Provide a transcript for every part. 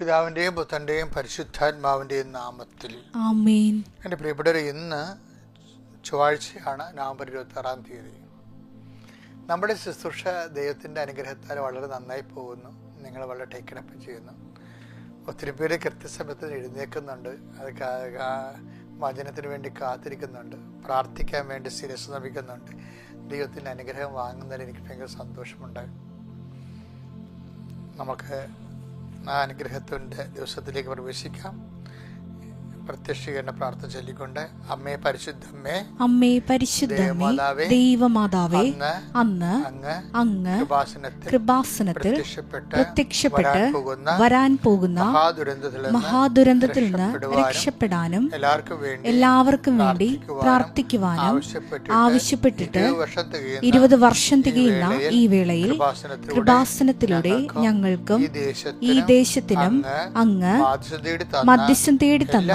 പിതാവിന്റെയും പുത്രന്റെയും പരിശുദ്ധാത്മാവിന്റെയും നാമത്തിൽ. എന്റെ പ്രിയപ്പെട്ടവരെ ഇന്ന് ചൊവ്വാഴ്ചയാണ് നവംബർ ഇരുപത്തി ആറാം തീയതി. നമ്മുടെ ശുശ്രൂഷ ദൈവത്തിന്റെ അനുഗ്രഹത്താൽ വളരെ നന്നായി പോകുന്നു. നിങ്ങൾ വളരെ ടേക്കനപ്പ് ചെയ്യുന്നു. ഒത്തിരി പേര് കൃത്യസമയത്ത് എഴുന്നേൽക്കുന്നുണ്ട്. അത് വചനത്തിന് വേണ്ടി കാത്തിരിക്കുന്നുണ്ട്. പ്രാർത്ഥിക്കാൻ വേണ്ടി ശിരസ് നമിക്കുന്നുണ്ട് ദൈവത്തിന്റെ അനുഗ്രഹം വാങ്ങുന്നതിൽ എനിക്ക് ഭയങ്കര സന്തോഷമുണ്ട്. നമുക്ക് ആ അനുഗ്രഹത്തിന്റെ ദിവസത്തിലേക്ക് പ്രവേശിക്കാം. പ്രത്യക്ഷീകരണ പ്രാർത്ഥന ചൊല്ലിക്കൊണ്ട് അമ്മേ പരിശുദ്ധമ്മേ അമ്മേ പരിശുദ്ധമേ ദേവമാതാവേ, അന്ന് അങ്ങ് അങ്ങ് കൃപാസനത്തിൽ പ്രത്യക്ഷപ്പെട്ട് വരാൻ പോകുന്ന മഹാദുരന്തത്തിൽ നിന്ന് രക്ഷപ്പെടാനും എല്ലാവർക്കും വേണ്ടി പ്രാർത്ഥിക്കുവാനും ആവശ്യപ്പെട്ടിട്ട് ഇരുപത് വർഷം തികയുന്ന ഈ വേളയിൽ കൃപാസനത്തിലൂടെ ഞങ്ങൾക്കും ഈ ദേശത്തിനും അങ്ങ് മധ്യസ്ഥം തേടി തന്ന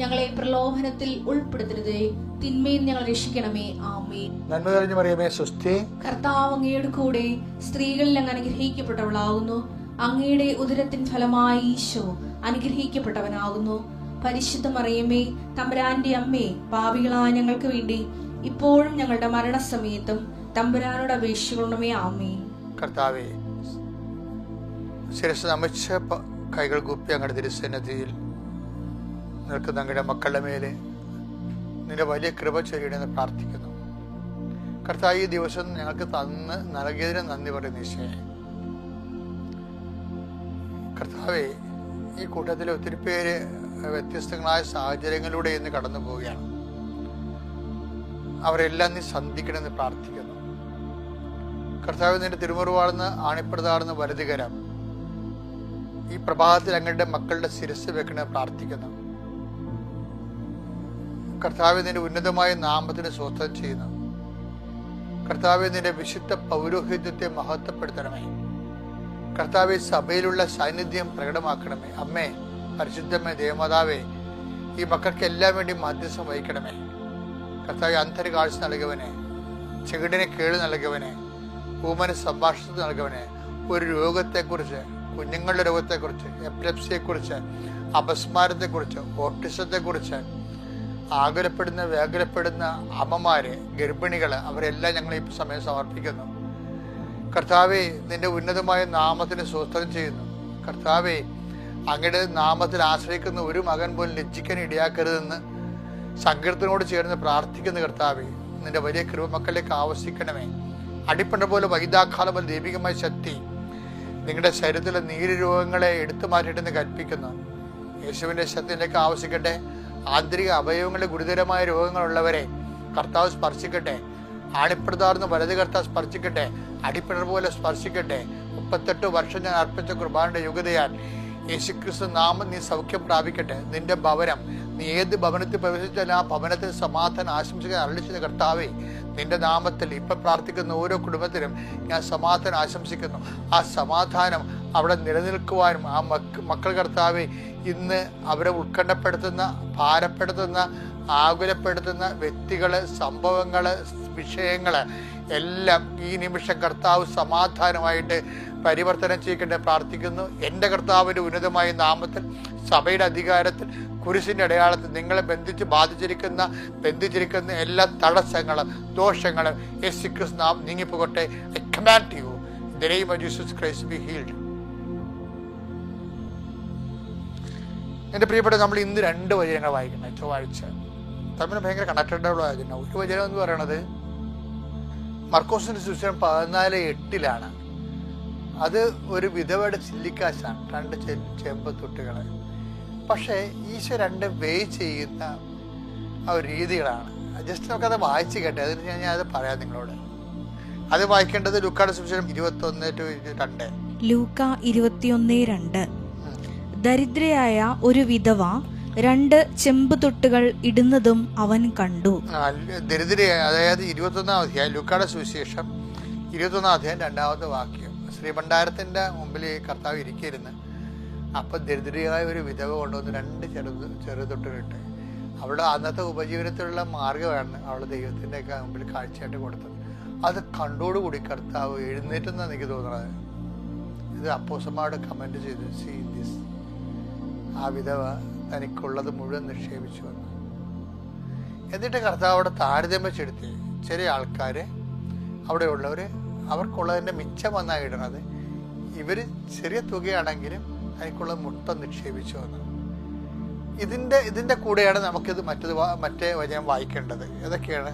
ഞങ്ങളെ പ്രലോഭനത്തിൽ ഉൾപ്പെടുത്തരുതേ. തിന്മയിൽ ഞങ്ങൾ രക്ഷിക്കണമേ. ആമേ നന്മ തെളിഞ്ഞു മറിയമേ സുസ്ഥി കർത്താവ് അങ്ങയുടെ കൂടെ സ്ത്രീകളിൽ അങ്ങ് അനുഗ്രഹിക്കപ്പെട്ടവളാകുന്നു അങ്ങയുടെ ഉദരത്തിൻ ഫലമായി ഈശോ അനുഗ്രഹിക്കപ്പെട്ടവനാകുന്നു. പരിശുദ്ധ മറിയമ്മേ തമ്പുരാന്റെ അമ്മേ പാപികളായ ഞങ്ങൾക്ക് വേണ്ടി ഇപ്പോഴും ഞങ്ങളുടെ മരണസമയത്തും തമ്പുരാനോട് അപേക്ഷിക്കണമേ. ആമേ കർത്താവേ ശിരസ് നമിച്ച കൈകൾ കുപ്പി അങ്ങയുടെ തിരുസന്നിധിയിൽ നിൽക്കുന്ന അങ്ങയുടെ മക്കളുടെ മേലെ നിന്റെ വലിയ കൃപ ചൊരിയണമെന്ന് പ്രാർത്ഥിക്കുന്നു. കർത്താവ് ഈ ദിവസം ഞങ്ങൾക്ക് തന്ന് നൽകിയതിന് നന്ദി പറയുന്ന ഈശോയെ. കർത്താവെ ഈ കൂട്ടത്തിൽ ഒത്തിരി പേര് വ്യത്യസ്തങ്ങളായ സാഹചര്യങ്ങളിലൂടെ ഇന്ന് കടന്നു പോവുകയാണ്. അവരെല്ലാം നീ സന്ധിക്കണമെന്ന് പ്രാർത്ഥിക്കുന്നു. കർത്താവ് നിന്റെ തിരുമുറിവാടുന്ന ആണിപ്പെടുതാടുന്ന വലുതുകരം ഈ പ്രഭാതത്തിൽ അങ്ങയുടെ മക്കളുടെ ശിരസ് വെക്കണമെന്ന് പ്രാർത്ഥിക്കുന്നു. കർത്താവ് നിന്റെ ഉന്നതമായ നാമത്തിന് സ്വസ്ഥം ചെയ്യുന്നു. കർത്താവ് നിന്റെ വിശുദ്ധ പൗരോഹിത്യത്തെ മഹത്വപ്പെടുത്തണമേ. കർത്താവ് സഭയിലുള്ള സാന്നിധ്യം പ്രകടമാക്കണമേ. അമ്മേ പരിശുദ്ധമേ ദേവമാതാവേ ഈ മക്കൾക്ക് എല്ലാം വേണ്ടി മധ്യസ്ഥം വഹിക്കണമേ. കർത്താവ് അന്തര കാഴ്ച നൽകവനെ ചെകിടിന് കേട് നൽകവനെ ഊമന് സംഭാഷണത്തിൽ നൽകവനെ ഒരു രോഗത്തെക്കുറിച്ച് കുഞ്ഞുങ്ങളുടെ രോഗത്തെക്കുറിച്ച് എപ്പിലപ്സിയെക്കുറിച്ച് അപസ്മാരത്തെക്കുറിച്ച് ഓട്ടിസത്തെക്കുറിച്ച് ആകുലപ്പെടുന്ന വ്യാകുലപ്പെടുന്ന അമ്മമാര് ഗർഭിണികൾ അവരെല്ലാം ഞങ്ങൾ ഈ സമയം സമർപ്പിക്കുന്നു. കർത്താവെ നിന്റെ ഉന്നതമായ നാമത്തിന് സ്വസ്ഥം ചെയ്യുന്നു. കർത്താവെ അങ്ങയുടെ നാമത്തിൽ ആശ്രയിക്കുന്ന ഒരു മകൻ പോലും ലജ്ജിക്കാൻ ഇടയാക്കരുതെന്ന് സങ്കീർത്തനോട് ചേർന്ന് പ്രാർത്ഥിക്കുന്ന കർത്താവെ. നിന്റെ വലിയ കൃപ മക്കളിലേക്ക് ആവശ്യിക്കണമേ. അടിപ്പണ്ട പോലെ വൈദാഖാല പോലെ ദൈവികമായ ശക്തി നിങ്ങളുടെ ശരീരത്തിലെ നീര് രോഗങ്ങളെ എടുത്തു മാറ്റിയിട്ടെന്ന് കൽപ്പിക്കുന്നു. യേശുവിന്റെ ശക്തിയിലേക്ക് ആവശ്യിക്കട്ടെ. ആന്തരിക അവയവങ്ങളുടെ ഗുരുതരമായ രോഗങ്ങളുള്ളവരെ കർത്താവ് സ്പർശിക്കട്ടെ. ആണിപ്പെടുത്താർന്ന് വലത് കർത്താവ് സ്പർശിക്കട്ടെ. അടിപ്പിണർ പോലെ സ്പർശിക്കട്ടെ. മുപ്പത്തെട്ട് വർഷം ഞാൻ അർപ്പിച്ച കുർബാനയുടെ യുഗതയാൽ യേശുക്രിസ്തു നാമം നീ സൗഖ്യം പ്രാപിക്കട്ടെ. നിന്റെ ഭവനം നീ ഏത് ഭവനത്തിൽ പ്രവേശിച്ചാലും ആ ഭവനത്തിൽ സമാധാനം ആശംസിക്കാൻ അരളിച്ചത് കർത്താവേ നിന്റെ നാമത്തിൽ ഇപ്പൊ പ്രാർത്ഥിക്കുന്ന ഓരോ കുടുംബത്തിനും ഞാൻ സമാധാനം ആശംസിക്കുന്നു. ആ സമാധാനം അവിടെ നിലനിൽക്കുവാനും ആ മക്ക മക്കൾ കർത്താവെ ഇന്ന് അവരെ ഉത്കണ്ഠപ്പെടുത്തുന്ന ഭാരപ്പെടുത്തുന്ന ആകുലപ്പെടുത്തുന്ന വ്യക്തികൾ സംഭവങ്ങൾ വിഷയങ്ങൾ എല്ലാം ഈ നിമിഷം കർത്താവ് സമാധാനമായിട്ട് പരിവർത്തനം ചെയ്യിക്കട്ടെ പ്രാർത്ഥിക്കുന്നു. എന്റെ കർത്താവിന്റെ ഉന്നതമായ നാമത്തിൽ സഭയുടെ അധികാരത്തിൽ കുരിശിന്റെ അടയാളത്തിൽ നിങ്ങളെ ബന്ധിച്ച് ബാധിച്ചിരിക്കുന്ന ബന്ധിച്ചിരിക്കുന്ന എല്ലാ തടസ്സങ്ങളും ദോഷങ്ങളും യേശു ക്രിസ് നാം നീങ്ങിപ്പോകട്ടെ I command you the Jesus Christ be healed എന്റെ പ്രിയപ്പെട്ട നമ്മൾ ഇന്ന് രണ്ട് വചനങ്ങൾ വായിക്കണം. ചൊവ്വാഴ്ച തമ്മിൽ ഭയങ്കര കണക്റ്റഡ് ഉള്ള വചനം. ഒരു വചനം എന്ന് പറയണത് മർക്കോസിന്റെ സുവിശേഷം പതിനാല് എട്ടിലാണ്. അത് ഒരു വിധവയുടെ ചില്ലിക്കാശാണ് രണ്ട് ചെമ്പ് തൊട്ടുകൾ പക്ഷേ ഈശോ രണ്ട് വേ ചെയ്യുന്ന ആ ഒരു രീതികളാണ്. ജസ്റ്റ് നമുക്കത് വായിച്ച് കേട്ടെ അതിന് ഞാൻ അത് പറയാം നിങ്ങളോട്. അത് വായിക്കേണ്ടത് ലുക്കാട് സുവിശേഷം ഇരുപത്തൊന്ന് ടു രണ്ട്. ലൂക്ക ഇരുപത്തിയൊന്ന് രണ്ട്. ദരിദ്രയായ ഒരു വിധവ രണ്ട് ചെമ്പ് ചെമ്പുതൊട്ടുകൾ ഇടുന്നതും അവൻ കണ്ടു. ദരിദ്രയായ ദരിദ്ര അതായത് ഇരുപത്തൊന്നാം അധ്യായം ലുക്കാട് സുവിശേഷം ഇരുപത്തൊന്നാം അധ്യായം രണ്ടാമത്തെ വാക്യം. ശ്രീഭണ്ഡാരത്തിന്റെ മുമ്പിൽ കർത്താവ് ഇരിക്കരുന്ന്. അപ്പം ദരിദ്രയായ ഒരു വിധവ കൊണ്ടുവന്ന് രണ്ട് ചെറു ചെറുതൊട്ടുകളിട്ട് അവളുടെ അന്നത്തെ ഉപജീവനത്തിലുള്ള മാർഗമാണ് അവളുടെ ദൈവത്തിന്റെ മുമ്പിൽ കാഴ്ചയായിട്ട് കൊടുത്തത്. അത് കണ്ടോടുകൂടി കർത്താവ് എഴുന്നേറ്റെന്നാണ് എനിക്ക് തോന്നുന്നത്. ഇത് അപ്പോസന്മാരോട് കമന്റ് ചെയ്തു സീ ദിസ് ആ വിധവ തനിക്കുള്ളത് മുഴുവൻ നിക്ഷേപിച്ചു വന്നു. എന്നിട്ട് കർത്താവ് അവിടെ താരതമ്യം ചെറിയ ആൾക്കാർ അവിടെയുള്ളവർ അവർക്കുള്ളതിന്റെ മിച്ചം ഇടുന്നത്. ഇവർ ചെറിയ തുകയാണെങ്കിലും അതിനുള്ള മുട്ടം നിക്ഷേപിച്ചു വന്നത് ഇതിന്റെ ഇതിന്റെ കൂടെയാണ് നമുക്കിത് മറ്റത് മറ്റേ വചനം വായിക്കേണ്ടത്. ഏതൊക്കെയാണ്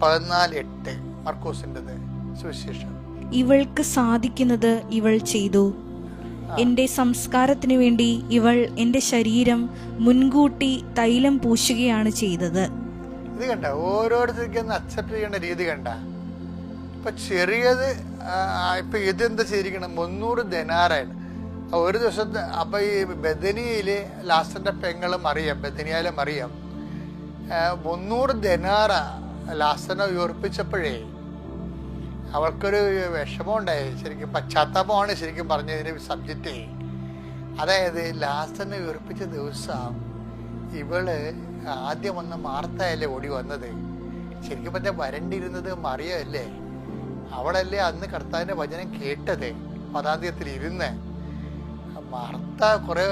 പതിനാല് എട്ട് മർക്കോസിന്റെത് സുവിശേഷം. ഇവൾക്ക് സാധിക്കുന്നത് ഇവൾ ചെയ്തു. എന്റെ സംസ്കാരത്തിനു വേണ്ടി ഇവൾ എന്റെ ശരീരം മുൻകൂട്ടി തൈലം പൂശുകയാണ് ചെയ്തത്. ഇത് കണ്ട ഓരോരുത്തർക്കും അക്സെപ്റ്റ് ചെയ്യേണ്ട രീതി കണ്ട. ഇപ്പൊ ചെറിയത് ഇപ്പം ഇതെന്താ ചെയ്തിരിക്കണം മുന്നൂറ് ധനാറാണ് ഒരു ദിവസത്തെ അപ്പൊ ഈ ബദനിയിൽ ലാസ്റ്റന്റെ പെങ്ങളും അറിയാം ബദനിയാലും അറിയാം. മുന്നൂറ് ധനാറ ലാസ്റ്റനെ ഉയർപ്പിച്ചപ്പോഴേ അവൾക്കൊരു വിഷമം ഉണ്ടായി ശരിക്കും പശ്ചാത്താപമാണ് ശരിക്കും പറഞ്ഞതിന്റെ സബ്ജക്റ്റ്. അതായത് ലാസ്റ്റനെ ഉയർപ്പിച്ച ദിവസം ഇവൾ ആദ്യം ഒന്ന് മാർത്തയല്ലേ ഓടി വന്നത്. ശരിക്കും പറഞ്ഞാൽ വരണ്ടിരുന്നത് മറിയല്ലേ അവളല്ലേ അന്ന് കർത്താവിന്റെ വചനം കേട്ടത്? പതാന്തിയത്തിൽ ഇരുന്ന്. മർത്ത കുറെ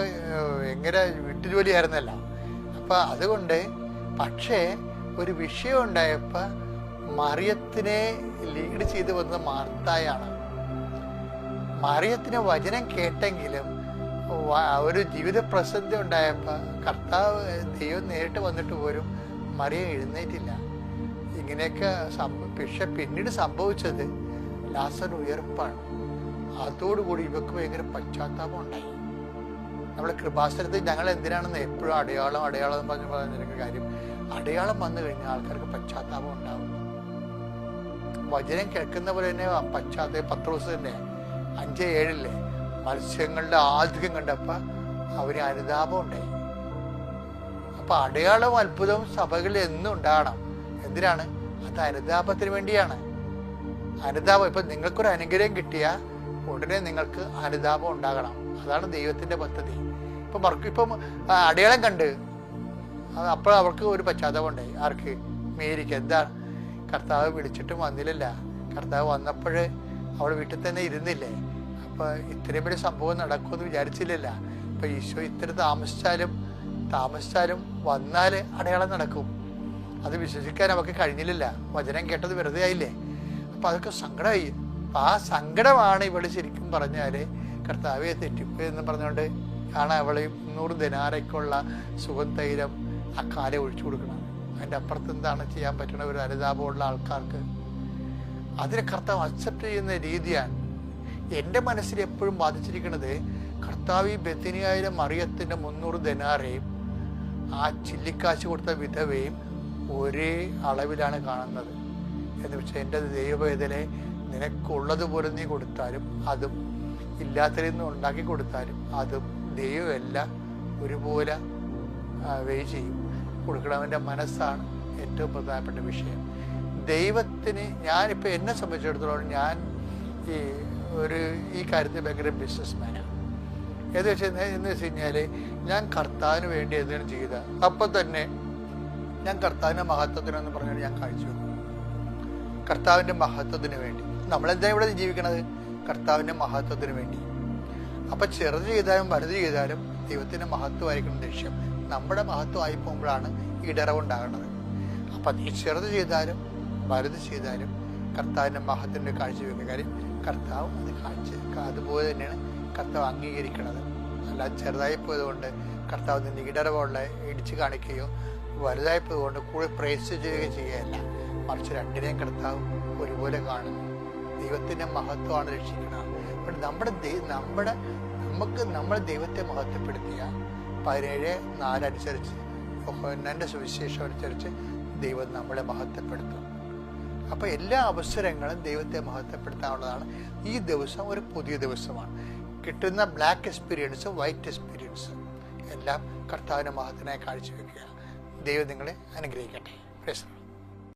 എങ്ങനെ എങ്ങനെ വീട്ടുജോലിയായിരുന്നല്ലോ. അപ്പൊ അതുകൊണ്ട് പക്ഷേ ഒരു വിഷയം ഉണ്ടായപ്പോൾ മറിയത്തിനെ ലീഡ് ചെയ്ത് വന്ന മാർത്തായാണ്. മറിയത്തിന് വചനം കേട്ടെങ്കിലും ഒരു ജീവിത പ്രസന്ധി ഉണ്ടായപ്പോൾ കർത്താവ് ദൈവം നേരിട്ട് വന്നിട്ട് പോലും മറിയം എഴുന്നേറ്റില്ല. ഇങ്ങനെയൊക്കെ പക്ഷെ പിന്നീട് സംഭവിച്ചത് ലാസൻ ഉയർപ്പാണ്. അതോടുകൂടി ഇവക്ക് ഭയങ്കര പശ്ചാത്താപം ഉണ്ടായി. നമ്മളെ കൃപാസനത്തിൽ ഞങ്ങൾ എന്തിനാണെന്ന് എപ്പോഴും അടയാളം അടയാളം എന്ന് പറഞ്ഞ് പറഞ്ഞിരിക്കുന്ന കാര്യം അടയാളം വന്നു കഴിഞ്ഞാൽ ആൾക്കാർക്ക് പശ്ചാത്താപം ഉണ്ടാവും. വചനം കേൾക്കുന്ന പോലെ തന്നെ പശ്ചാത്തല പത്ത് ദിവസം തന്നെ അഞ്ച് ഏഴില്ലേ മത്സ്യങ്ങളുടെ ആധികം കണ്ടപ്പോ അവന് അനുതാപം ഉണ്ടായി. അപ്പൊ അടയാളവും അത്ഭുതവും സഭകളിൽ എന്നും ഉണ്ടാകണം. എന്തിനാണ്? അത് അനുതാപത്തിന് വേണ്ടിയാണ്. അനുതാപം ഇപ്പൊ നിങ്ങൾക്കൊരു അനുഗ്രഹം കിട്ടിയ ഉടനെ നിങ്ങൾക്ക് അനുതാപം ഉണ്ടാകണം. അതാണ് ദൈവത്തിന്റെ പദ്ധതി. ഇപ്പൊ മർക്ക് ഇപ്പം അടയാളം കണ്ട്. അപ്പോൾ അവർക്ക് ഒരു പശ്ചാത്തലം ഉണ്ടായി ആർക്ക്? മേരിക്ക്. എന്താ? കർത്താവ് വിളിച്ചിട്ടും വന്നില്ലല്ല. കർത്താവ് വന്നപ്പോൾ അവൾ വീട്ടിൽ തന്നെ ഇരുന്നില്ലേ? അപ്പൊ ഇത്രയും വലിയ സംഭവം നടക്കുമെന്ന് വിചാരിച്ചില്ലല്ല. അപ്പൊ ഈശോ ഇത്ര താമസിച്ചാലും താമസിച്ചാലും വന്നാൽ അടയാളം നടക്കും. അത് വിശ്വസിക്കാൻ അവർക്ക് കഴിഞ്ഞില്ല വചനം കേട്ടത് വെറുതെ ആയില്ലേ? അപ്പൊ അതൊക്കെ സങ്കടമായി. അപ്പൊ ആ സങ്കടമാണ് ഇവൾ ശരിക്കും പറഞ്ഞാൽ കർത്താവെ തെറ്റിപ്പ് എന്ന് പറഞ്ഞുകൊണ്ട് ആണ് അവൾ നൂറ് ദിനാരയ്ക്കുള്ള സുഖം തൈലം ആ കാലെ ഒഴിച്ചു കൊടുക്കണം അതിന്റെ അപ്പുറത്ത് എന്താണ് ചെയ്യാൻ പറ്റുന്ന ഒരു അനുതാപമുള്ള ആൾക്കാർക്ക്. അതിനെ കർത്താവ് അക്സെപ്റ്റ് ചെയ്യുന്ന രീതിയാണ്. എന്റെ മനസ്സിൽ എപ്പോഴും ബാധിച്ചിരിക്കുന്നത് കർത്താവ് ഈ ബത്തിനിയായിരം മറിയത്തിന്റെ മുന്നൂറ് ദിനാറേയും ആ ചില്ലിക്കാശ് കൊടുത്ത വിധവയും ഒരേ അളവിലാണ് കാണുന്നത്. എന്ന് വെച്ചാൽ എന്റെ ദൈവവേദനെ നിനക്കുള്ളതുപോലെ നീ കൊടുത്താലും അതും ഇല്ലാത്തതിൽ നിന്ന് ഉണ്ടാക്കി കൊടുത്താലും അതും ദൈവമല്ല ഒരുപോലെ വേ ചെയ്യും. കൊടുക്കണവന്റെ മനസ്സാണ് ഏറ്റവും പ്രധാനപ്പെട്ട വിഷയം. ദൈവത്തിന് ഞാനിപ്പോൾ എന്നെ സംബന്ധിച്ചിടത്തോളം ഞാൻ ഈ ഒരു ഈ കാര്യത്തിൽ ഭയങ്കര ബിസിനസ്മാനാണ് ഏത് വെച്ചാൽ എന്ന് വെച്ച് കഴിഞ്ഞാൽ ഞാൻ കർത്താവിന് വേണ്ടി എന്തെങ്കിലും ചെയ്ത അപ്പം തന്നെ ഞാൻ കർത്താവിന്റെ മഹത്വത്തിനെന്ന് പറഞ്ഞാൽ ഞാൻ കാഴ്ചവെക്കും കർത്താവിന്റെ മഹത്വത്തിന് വേണ്ടി. നമ്മളെന്താ ഇവിടെ ജീവിക്കണത്? കർത്താവിന്റെ മഹത്വത്തിന് വേണ്ടി. അപ്പം ചെറുത് ചെയ്താലും വലുത് ചെയ്താലും ദൈവത്തിന്റെ മഹത്വമായിരിക്കണം ലക്ഷ്യം. നമ്മുടെ മഹത്വമായി പോകുമ്പോഴാണ് ഇടറവുണ്ടാകുന്നത് അപ്പം നീ ചെറുത് ചെയ്താലും വലുത് ചെയ്താലും കർത്താവിന്റെ മഹത്വന്റെ കാഴ്ചവെക്കുന്ന കാര്യം കർത്താവ് അത് കാഴ്ച അതുപോലെ തന്നെയാണ് കർത്താവ് അംഗീകരിക്കുന്നത് അല്ല ചെറുതായി പോയതുകൊണ്ട് കർത്താവ് നിന്റെ ഇടറവുള്ള ഇടിച്ചു കാണിക്കുകയോ വലുതായി കൊണ്ട് കൂടുതൽ പ്രേസ് ചെയ്യുക ചെയ്യുകയല്ല. മറിച്ച് രണ്ടിനെയും കിടത്താവും ഒരുപോലെ കാണുന്നു ദൈവത്തിന്റെ മഹത്വമാണ് രക്ഷിക്കുന്നത് അപ്പോൾ നമ്മുടെ നമ്മുടെ നമുക്ക് നമ്മൾ ദൈവത്തെ മഹത്വപ്പെടുത്തിയ പതിനേഴ് നാലനുസരിച്ച് യോഹന്നാന്റെ സുവിശേഷം അനുസരിച്ച് ദൈവം നമ്മളെ മഹത്വപ്പെടുത്തും. അപ്പോൾ എല്ലാ അവസരങ്ങളും ദൈവത്തെ മഹത്വപ്പെടുത്താനുള്ളതാണ്. ഈ ദിവസം ഒരു പുതിയ ദിവസമാണ്. കിട്ടുന്ന ബ്ലാക്ക് എക്സ്പീരിയൻസ് വൈറ്റ് എക്സ്പീരിയൻസ് എല്ലാം കർത്താവിന്റെ മഹത്തിനായി കാഴ്ചവെക്കുക. ദൈവം നിങ്ങളെ അനുഗ്രഹിക്കട്ടെ. പ്രശ്നം